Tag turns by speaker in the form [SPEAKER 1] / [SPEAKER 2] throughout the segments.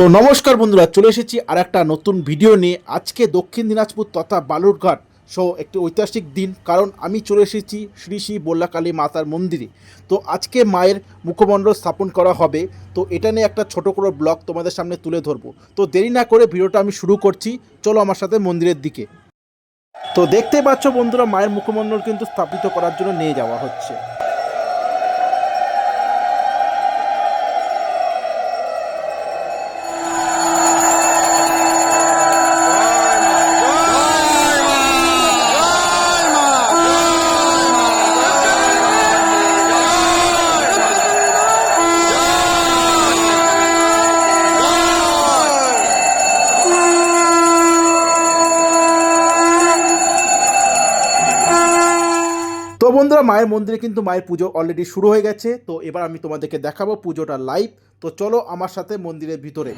[SPEAKER 1] তো নমস্কার বন্ধুরা, চলে এসেছি আর একটা নতুন ভিডিও নিয়ে। আজকে দক্ষিণ দিনাজপুর তথা বালুরঘাট সো একটি ঐতিহাসিক দিন, কারণ আমি চলে এসেছি শ্রী শ্রী বল্লাকালী মাতার মন্দিরে। তো আজকে মায়ের মুখমণ্ডল স্থাপন করা হবে। তো এটা নিয়ে একটা ছোট করে ব্লগ তোমাদের সামনে তুলে ধরবো। তো দেরি না করে ভিডিওটা আমি শুরু করছি। চলো আমার সাথে মন্দিরের দিকে। তো দেখতে পাচ্ছ বন্ধুরা, মায়ের মুখমণ্ডল কিন্তু স্থাপিত করার জন্য নিয়ে যাওয়া হচ্ছে। বন্ধুরা, মায়ের মন্দিরে কিন্তু মায়ের পুজো অলরেডি শুরু হয়ে গেছে। তো এবার আমি তোমাদেরকে দেখাবো পুজোটা লাইভ তো চলো আমার সাথে মন্দিরের ভিতরে।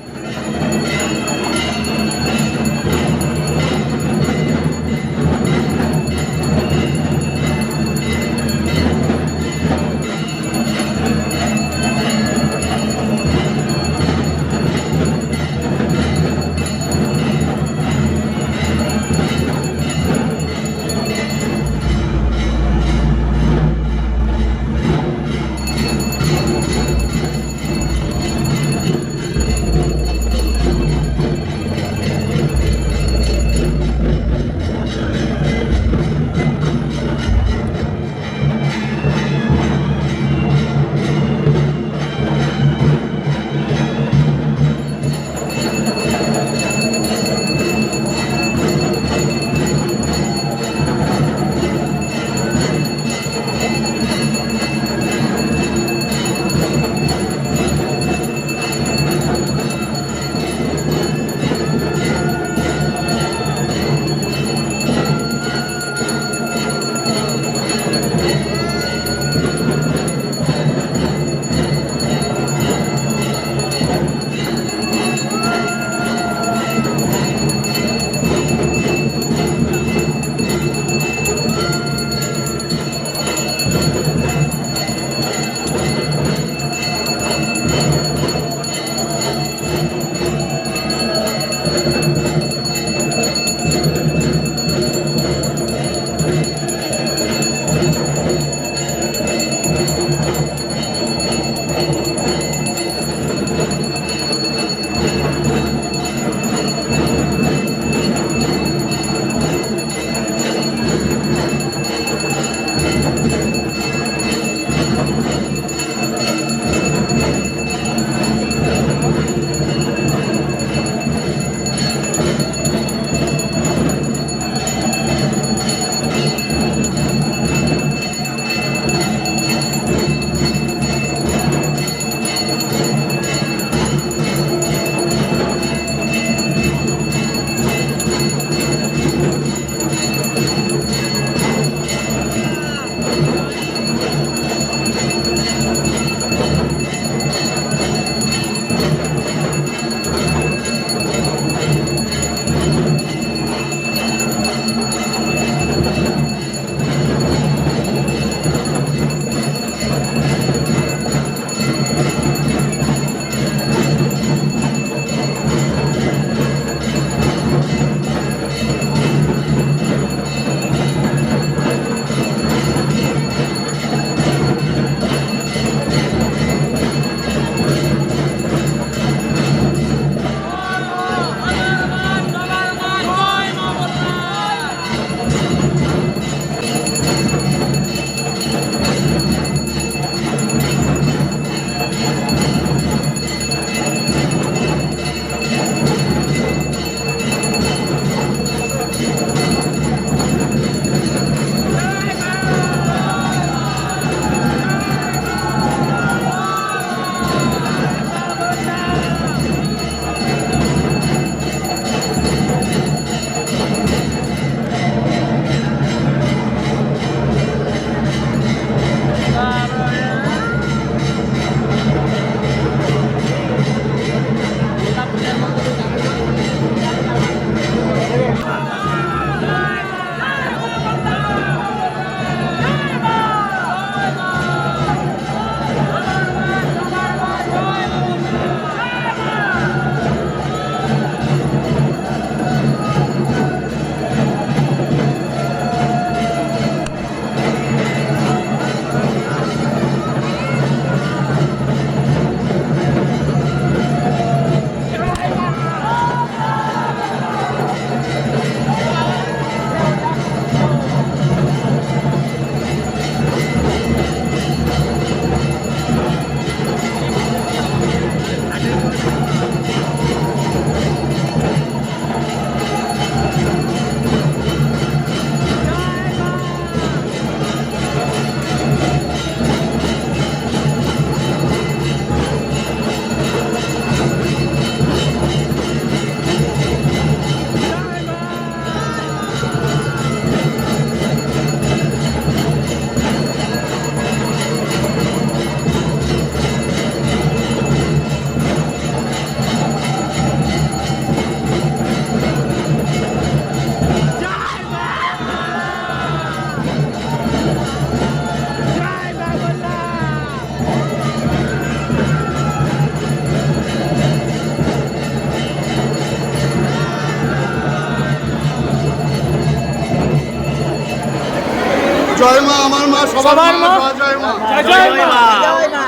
[SPEAKER 2] জয় মা আমার মা সবার মা
[SPEAKER 3] মা।
[SPEAKER 2] জয় মা
[SPEAKER 3] জয় জয় মা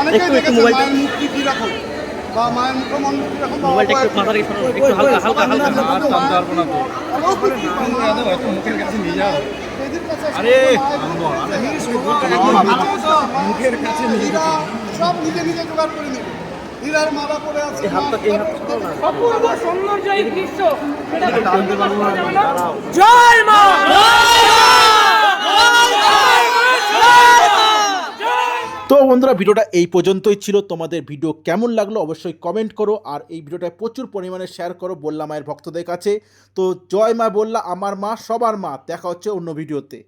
[SPEAKER 2] অনেকেই দেখেছে মায়ের মুক্তি কি রকম বা মায়ের মুখমণ্ডল কি রকম
[SPEAKER 3] মোবাইলটা একটু
[SPEAKER 2] অপয়া
[SPEAKER 3] মাথা
[SPEAKER 2] কি
[SPEAKER 3] থেকে সরানো, একটু হালকা হালকা হালকা
[SPEAKER 2] অলৌকিক কি পাওয়া।
[SPEAKER 4] মুখের কাছে নিয়ে যাও আরে, মুখের কাছে নিয়ে
[SPEAKER 2] সব নিজে নিজে জোগাড় করে নেবে হীরার মালা পরে আছে।
[SPEAKER 5] অপূর্ব সৌন্দর্য এই দৃশ্য। জয় মা
[SPEAKER 1] তো বন্ধুরা ভিডিওটা এই পর্যন্তই ছিল। তোমাদের ভিডিও কেমন লাগল অবশ্যই কমেন্ট করো। আর এই ভিডিওটা প্রচুর পরিমাণে শেয়ার করো বললা মায়ের ভক্তদের কাছে। তো জয় মা বললা আমার মা সবার মা। দেখা হচ্ছে অন্য ভিডিওতে।